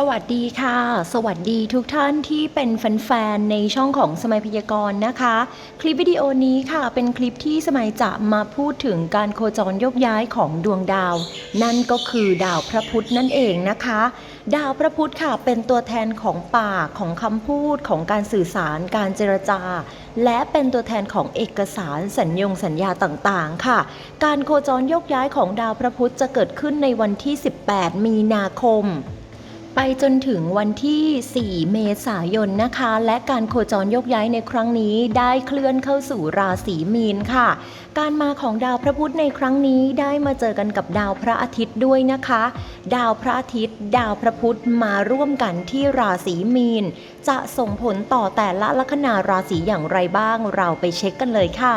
สวัสดีค่ะ สวัสดีทุกท่านที่เป็นแฟนๆในช่องของสมัยพยากรณ์นะคะ คลิปวิดีโอนี้ค่ะ เป็นคลิปที่สมัยจะมาพูดถึงการโคจรยกย้ายของดวงดาว นั่นก็คือดาวพระพุธนั่นเองนะคะ ดาวพระพุธค่ะเป็นตัวแทนของปากของคำพูดของการสื่อสาร การเจรจา และเป็นตัวแทนของเอกสารสัญญงสัญญาต่างๆ ค่ะ การโคจรยกย้ายของดาวพระพุธจะเกิดขึ้นในวันที่ 18 มีนาคม ไปจนถึงวันที่ 4 เมษายนนะคะ และการโคจรยกย้ายในครั้งนี้ได้เคลื่อนเข้าสู่ราศีมีนค่ะ การมาของดาวพระพุธในครั้งนี้ได้มาเจอกันกับดาวพระอาทิตย์ด้วยนะคะ ดาวพระอาทิตย์ ดาวพระพุธมาร่วมกันที่ราศีมีน จะส่งผลต่อแต่ละลัคนาราศีอย่างไรบ้าง เราไปเช็คกันเลยค่ะ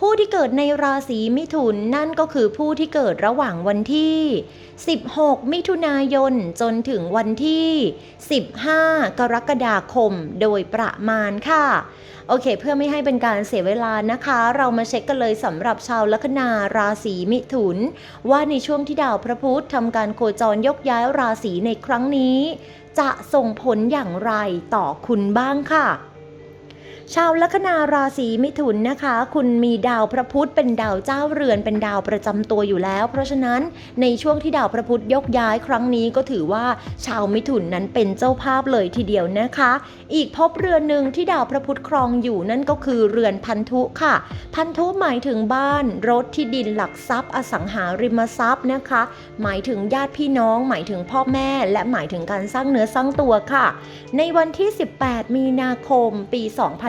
ผู้ที่เกิดในราศีมิถุนนั่นก็คือผู้ที่เกิดระหว่างวันที่ 16 มิถุนายนจนถึงวันที่ 15 กรกฎาคมโดยประมาณค่ะ โอเค เพื่อไม่ให้เป็นการเสียเวลานะคะ เรามาเช็คกันเลยสำหรับชาวลัคนาราศีมิถุน ว่าในช่วงที่ดาวพระพุธทำการโคจรยกย้ายราศีในครั้งนี้ จะส่งผลอย่างไรต่อคุณบ้างค่ะ ชาวลัคนาราศีมิถุนนะคะ คุณมีดาวพระพุธเป็นดาวเจ้าเรือนเป็นดาวประจำตัวอยู่แล้ว เพราะฉะนั้นในช่วงที่ดาวพระพุธยกย้ายครั้งนี้ก็ถือว่าชาวมิถุนนั้นเป็นเจ้าภาพเลยทีเดียวนะคะ อีกภพเรือนหนึ่งที่ดาวพระพุธครองอยู่นั่นก็คือเรือนพันธุค่ะ พันธุหมายถึงบ้านรถที่ดินหลักทรัพย์ อสังหาริมทรัพย์นะคะ หมายถึงญาติพี่น้อง หมายถึงพ่อแม่ และหมายถึงการสร้างเนื้อสร้างตัวค่ะ ในวันที่ 18 มีนาคมปี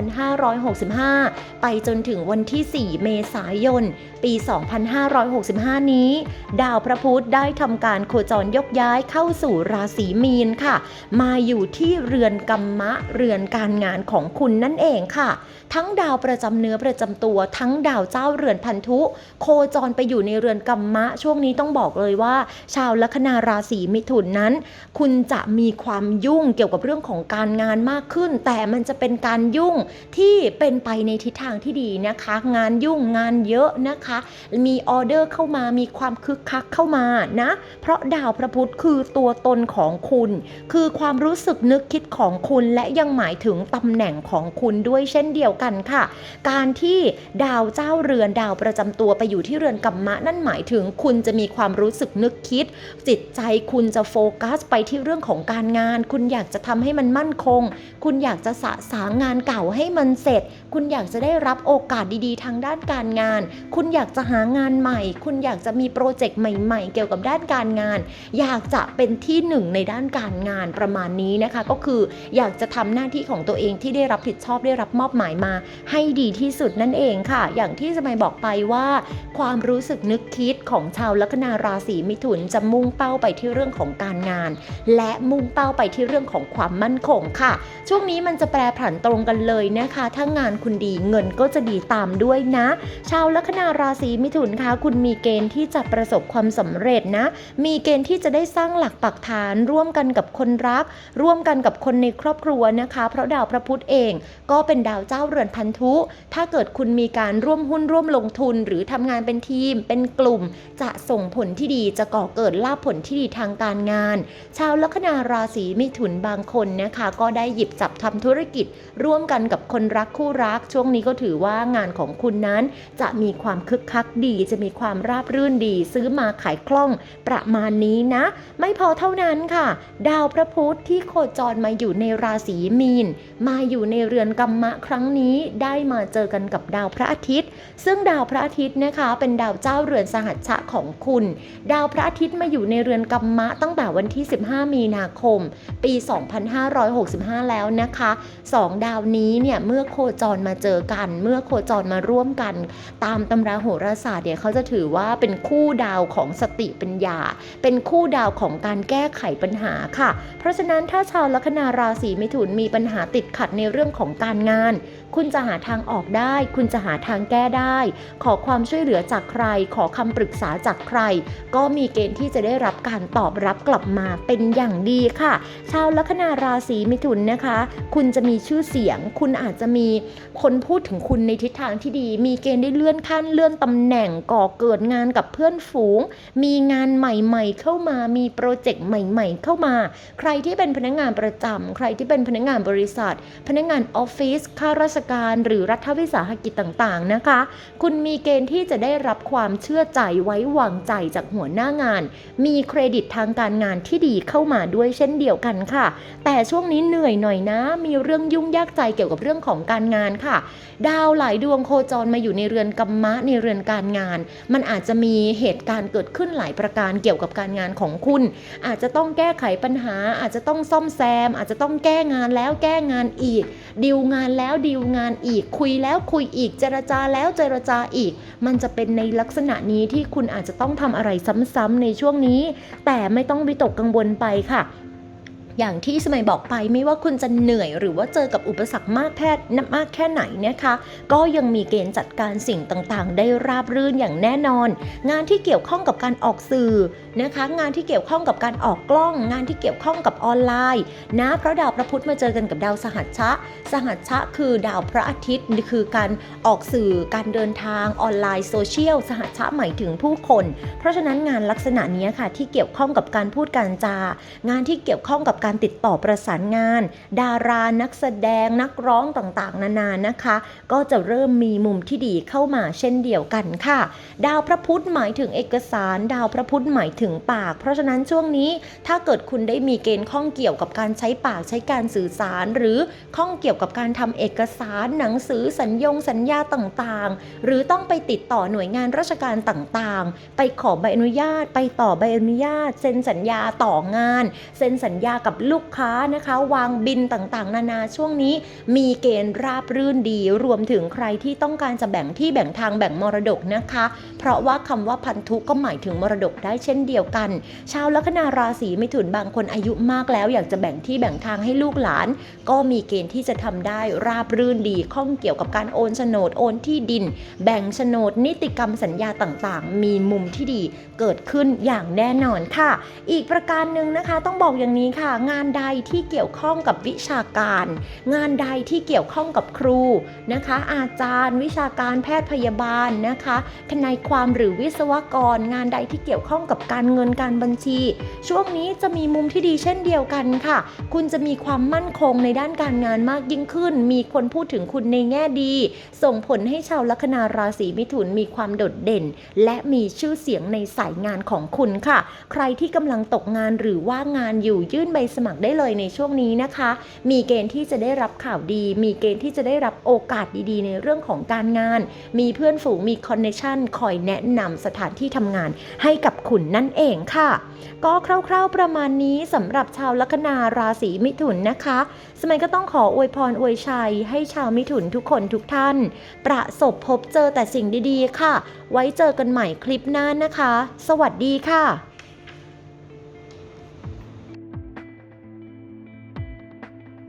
2565 ไปจนถึงวันที่ 4 เมษายน ปี 2565 นี้ ดาวพระพุธได้ทำการโคจรยกย้ายเข้าสู่ราศีมีนค่ะ มาอยู่ที่เรือนกรรมะเรือนการงานของคุณนั่นเองค่ะทั้งดาวประจำเนื้อประจำตัว ทั้งดาวเจ้าเรือนพันธุ โคจรไปอยู่ในเรือนกรรมะ ช่วงนี้ต้องบอกเลยว่า ชาวลัคนาราศีมิถุนนั้น คุณจะมีความยุ่งเกี่ยวกับเรื่องของการงานมากขึ้น แต่มันจะเป็นการยุ่งที่เป็นไปในทิศทางที่ดีนะคะ งานยุ่งงานเยอะนะคะ มีออเดอร์เข้ามามีความคึกคักเข้ามานะ เพราะดาวพระพุธคือตัวตนของคุณ คือความรู้สึกนึกคิดของคุณและยังหมายถึงตำแหน่งของคุณด้วยเช่นเดียวกันค่ะ การที่ดาวเจ้าเรือนดาวประจำตัวไปอยู่ที่เรือนกัมมะนั่นหมายถึงคุณจะมีความรู้สึกนึกคิด จิตใจคุณจะโฟกัสไปที่เรื่องของการงาน คุณอยากจะทำให้มันมั่นคง คุณอยากจะสะสางงานเก่าให้มันเสร็จ คุณอยากจะได้รับโอกาสดีๆ ทางด้านการงาน คุณอยากจะหางานใหม่ คุณอยากจะมีโปรเจกต์ใหม่ๆ เกี่ยวกับด้านการงาน อยากจะเป็นที่หนึ่งในด้านการงานประมาณนี้นะคะ ก็คืออยากจะทำหน้าที่ของตัวเองที่ได้รับผิดชอบได้รับมอบหมายมาให้ดีที่สุดนั่นเองค่ะ อย่างที่สมัยบอกไปว่า ความรู้สึกนึกคิดของชาวลัคนาราศีมิถุนจะมุ่งเป้าไปที่เรื่องของการงาน และมุ่งเป้าไปที่เรื่องของความมั่นคงค่ะ ช่วงนี้มันจะแปรผันตรงกันเลยนะคะ ถ้างานคุณดีเงินก็จะดีตามด้วยนะ ชาวลัคนาราศีมิถุนคะคุณมีเกณฑ์ที่จะประสบความสำเร็จนะ มีเกณฑ์ที่จะได้สร้างหลักปักฐาน ร่วมกันกับคนรัก ร่วมกันกับคนในครอบครัวนะคะ เพราะดาวพระพุธเอง ก็เป็นดาวเจ้าเรือนพันธุ ถ้าเกิดคุณมีการร่วมหุ้นร่วมลงทุน หรือทำงานเป็นทีม เป็นกลุ่ม จะส่งผลที่ดีจะก่อเกิดลาภผลที่ดีทางการงาน ชาวลัคนาราศีมิถุนบางคนนะคะ ก็ได้หยิบจับทำธุรกิจ ร่วมกันกับคนรักคู่รัก ช่วงนี้ก็ถือว่างานของคุณนั้น จะมีความคึกคักดี จะมีความราบรื่นดี ซื้อมาขายคล่องประมาณนี้นะ ไม่พอเท่านั้นค่ะ ดาวพระพุธที่โคจรมาอยู่ในราศีมีน มาอยู่ในเรือนกรรมะครั้งนี้นี้ได้มาเจอกันกับดาวพระอาทิตย์ ซึ่งดาวพระอาทิตย์นะคะ เป็นดาวเจ้าเรือนสหัชชะของคุณ ดาวพระอาทิตย์มาอยู่ในเรือนกัมมะตั้งแต่วันที่ 15 มีนาคม ปี 2565 แล้วนะคะสองดาวนี้เนี่ยเมื่อโคจรมาเจอกัน เมื่อโคจรมาร่วมกัน ตามตำราโหราศาสตร์เนี่ยเขาจะถือว่าเป็นคู่ดาวของสติปัญญา เป็นคู่ดาวของการแก้ไขปัญหาค่ะ เพราะฉะนั้นถ้าชาวลัคนาราศีมิถุนมีปัญหาติดขัดในเรื่องของการงานคุณจะหาทางออกได้ คุณจะหาทางแก้ได้ ขอความช่วยเหลือจากใคร ขอคำปรึกษาจากใคร ก็มีเกณฑ์ที่จะได้รับการตอบรับกลับมาเป็นอย่างดีค่ะ ชาวลัคนาราศีมิถุนนะคะ คุณจะมีชื่อเสียง คุณอาจจะมีคนพูดถึงคุณในทิศทางที่ดี มีเกณฑ์ได้เลื่อนขั้นเลื่อนตำแหน่งก่อเกิดงานกับเพื่อนฝูง มีงานใหม่ๆ เข้ามา มีโปรเจกต์ใหม่ ๆ เข้ามา ใครที่เป็นพนักงานประจำใครที่เป็นพนักงานบริษัท พนักงานออฟฟิศข้าราชการหรือรัฐวิสาหกิจต่างๆนะคะ คุณมีเกณฑ์ที่จะได้รับความเชื่อใจไว้วางใจจากหัวหน้างาน มีเครดิตทางการงานที่ดีเข้ามาด้วยเช่นเดียวกันค่ะ แต่ช่วงนี้เหนื่อยหน่อยนะ มีเรื่องยุ่งยากใจเกี่ยวกับเรื่องของการงานค่ะ ดาวหลายดวงโคจรมาอยู่ในเรือนกัมมะในเรือนการงาน มันอาจจะมีเหตุการณ์เกิดขึ้นหลายประการเกี่ยวกับการงานของคุณ อาจจะต้องแก้ไขปัญหา อาจจะต้องซ่อมแซม อาจจะต้องแก้งานแล้วแก้งานอีก ดีลงานแล้วดีลงานอีก คุยแล้วคุยอีก เจรจาแล้วเจรจาอีก มันจะเป็นในลักษณะนี้ที่คุณอาจจะต้องทำอะไรซ้ำๆในช่วงนี้ แต่ไม่ต้องวิตกกังวลไปค่ะ อย่างที่สมัยบอกไปไม่ว่าคุณจะเหนื่อยหรือว่าเจอกับอุปสรรคมากแค่มากแค่ไหนนะคะ ก็ยังมีเกณฑ์จัดการสิ่งต่างๆ ได้ราบรื่นอย่างแน่นอน งานที่เกี่ยวข้องกับการออกสื่อนะคะ งานที่เกี่ยวข้องกับการออกกล้อง งานที่เกี่ยวข้องกับออนไลน์นะเพราะดาวพระพุธมาเจอกันกับดาวสหัชชะ สหัชชะคือดาวพระอาทิตย์คือการออกสื่อการเดินทางออนไลน์โซเชียลสหัชชะหมายถึงผู้คน เพราะฉะนั้นงานลักษณะนี้ค่ะที่เกี่ยวข้องกับการพูดการจา งานที่เกี่ยวข้องกับการการติดต่อประสานงาน ดารานักแสดงนักร้องต่างๆ นานานะคะ ก็จะเริ่มมีมุมที่ดีเข้ามาเช่นเดียวกันค่ะ ดาวพระพุธหมายถึงเอกสาร ดาวพระพุธหมายถึงปาก เพราะฉะนั้นช่วงนี้ถ้าเกิดคุณได้มีเกณฑ์ข้องเกี่ยวกับการใช้ปากใช้การสื่อสาร หรือข้องเกี่ยวกับการทำเอกสารหนังสือสัญญงสัญญาต่างๆ หรือต้องไปติดต่อหน่วยงานราชการต่างๆ ไปขอใบอนุญาต ไปต่อใบอนุญาต เซ็นสัญญาต่องาน เซ็นสัญญากับลูกค้านะคะ วางบินต่างๆ นานาช่วงนี้ มีเกณฑ์ราบรื่นดี รวมถึงใครที่ต้องการจะแบ่งที่แบ่งทางแบ่งมรดกนะคะ เพราะว่าคำว่าพันธุก็หมายถึงมรดกได้เช่นเดียวกัน ชาวลัคนาราศีมิถุนบางคนอายุมากแล้ว อยากจะแบ่งที่แบ่งทางให้ลูกหลาน ก็มีเกณฑ์ที่จะทำได้ราบรื่นดีข้องเกี่ยวกับการโอนโฉนดโอนที่ดิน แบ่งโฉนดนิติกรรมสัญญาต่างๆ มีมุมที่ดีเกิดขึ้นอย่างแน่นอนค่ะ อีกประการหนึ่งนะคะ ต้องบอกอย่างนี้ค่ะงานใดที่เกี่ยวข้องกับวิชาการ งานใดที่เกี่ยวข้องกับครูนะคะ อาจารย์ วิชาการแพทย์พยาบาลนะคะทนายความหรือวิศวกร งานใดที่เกี่ยวข้องกับการเงินการบัญชี ช่วงนี้จะมีมุมที่ดีเช่นเดียวกันค่ะ คุณจะมีความมั่นคงในด้านการงานมากยิ่งขึ้น มีคนพูดถึงคุณในแง่ดี ส่งผลให้ชาวลัคนาราศีมิถุนมีความโดดเด่น และมีชื่อเสียงในสายงานของคุณค่ะ ใครที่กำลังตกงานหรือว่างานอยู่ยื่นใบสมัครได้เลยในช่วงนี้นะคะ มีเกณฑ์ที่จะได้รับข่าวดี มีเกณฑ์ที่จะได้รับโอกาสดีๆ ในเรื่องของการงาน มีเพื่อนฝูงมีคอนเนคชันคอยแนะนำสถานที่ทำงานให้กับคุณนั่นเองค่ะ ก็คร่าว ๆประมาณนี้สำหรับชาวลัคนาราศีมิถุนนะคะ สมัยก็ต้องขออวยพรอวยชัย ให้ชาวมิถุนทุกคนทุกท่าน ประสบพบเจอแต่สิ่งดีๆ ค่ะ ไว้เจอกันใหม่คลิปหน้านะคะ สวัสดีค่ะ